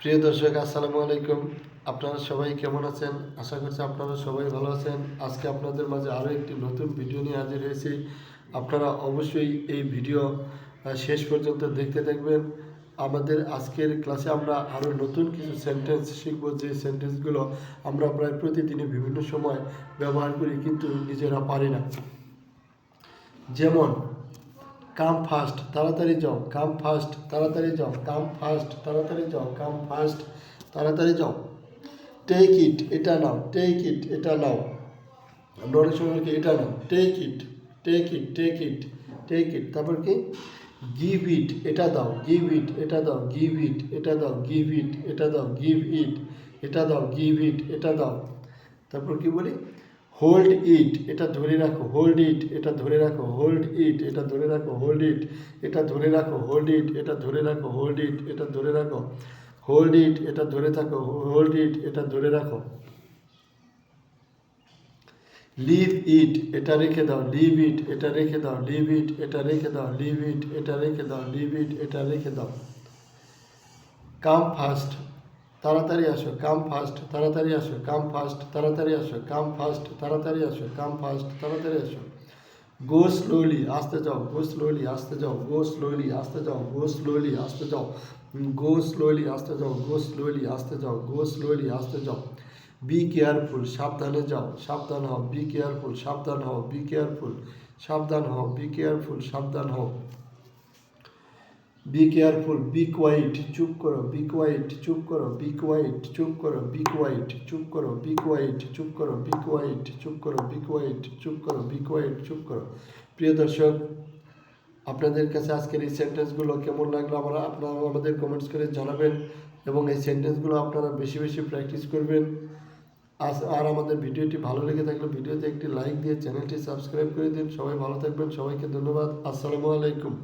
প্রিয় দর্শক, আসসালামু আলাইকুম। আপনারা সবাই কেমন আছেন? আশা করছি আপনারা সবাই ভালো আছেন। আজকে আপনাদের মাঝে আরও একটি নতুন ভিডিও নিয়ে হাজির হয়েছি। আপনারা অবশ্যই এই ভিডিও শেষ পর্যন্ত দেখতে থাকবেন। আমাদের আজকের ক্লাসে আমরা আরও নতুন কিছু সেন্টেন্স শিখব। যে সেন্টেন্সগুলো আমরা প্রায় প্রতিদিনই বিভিন্ন সময় ব্যবহার করি, কিন্তু নিজেরা পারি না। যেমন কাম ফাস্ট তাড়াতাড়ি যাও কাম ফাস্ট তাড়াতাড়ি যাও কাম ফাস্ট তাড়াতাড়ি যাও কাম ফাস্ট তাড়াতাড়ি যাও। টেক ইট এটা নাও টেক ইট এটা নাও। আমরা অনেক কি? এটা নাও। Take it take it take it take it তারপর কি? গিভ ইট এটা দাও গিভ ইট এটা দাও গিভ ইট এটা দাও গিভ ইট এটা দাও গিভ ইট এটা দাও গিভ ইট এটা দাও। তারপর কি বলি? হোল্ড ইট এটা ধরে রাখো হোল্ড ইট এটা ধরে রাখো হোল্ড ইট এটা ধরে রাখো হোল্ড ইট এটা ধরে রাখো হোল্ড ইট এটা ধরে রাখো হোল্ড ইট এটা ধরে রাখো হোল্ড ইট এটা ধরে থাকো হোল্ড ইট এটা ধরে রাখো লিভ ইট এটা রেখে দাও লিভ ইট এটা রেখে দাও লিভ ইট এটা রেখে দাও লিভ ইট এটা রেখে দাও লিভ ইট এটা রেখে দাও কাম ফাস্ট তাড়াতাড়ি আসো কাম ফাস্ট তাড়াতাড়ি আসো কাম ফাস্ট তাড়াতাড়ি আসো কাম ফাস্ট তাড়াতাড়ি আসো কাম ফাস্ট তাড়াতাড়ি আসো। গো স্লোলি আসতে যাও গো স্লোলি আসতে যাও গো স্লোলি আসতে যাও গো স্লোলি আসতে যাও। গো স্লোলি আসতে যাও গো স্লোলি আসতে যাও গো স্লোলি আসতে যাও। বি কেয়ারফুল সাবধানে যাও, সাবধান হও বি কেয়ারফুল সাবধান হও বি কেয়ারফুল সাবধান হও বি কেয়ারফুল সাবধান হও। বি কেয়ারফুল বি কোয়াইট চুপ করো বি কোয়াইট চুপ করো বি কোয়াইট চুপ করো বি কোয়াইট চুপ করো বি কোয়াইট চুপ করো বি কোয়াইট চুপ করো বি কোয়াইট চুপ করো বি কোয়াইট চুপ করো। প্রিয় দর্শক, আপনাদের কাছে আজকের এই সেন্টেন্সগুলো কেমন লাগল আমরা আপনারা আমাদের কমেন্টস করে জানাবেন এবং এই সেন্টেন্সগুলো আপনারা বেশি বেশি প্র্যাকটিস করবেন। আর আমাদের ভিডিওটি ভালো লেগে থাকলে ভিডিওতে একটি লাইক দিয়ে চ্যানেলটি সাবস্ক্রাইব করে দিন। সবাই ভালো থাকবেন। সবাইকে ধন্যবাদ। আসসালামু আলাইকুম।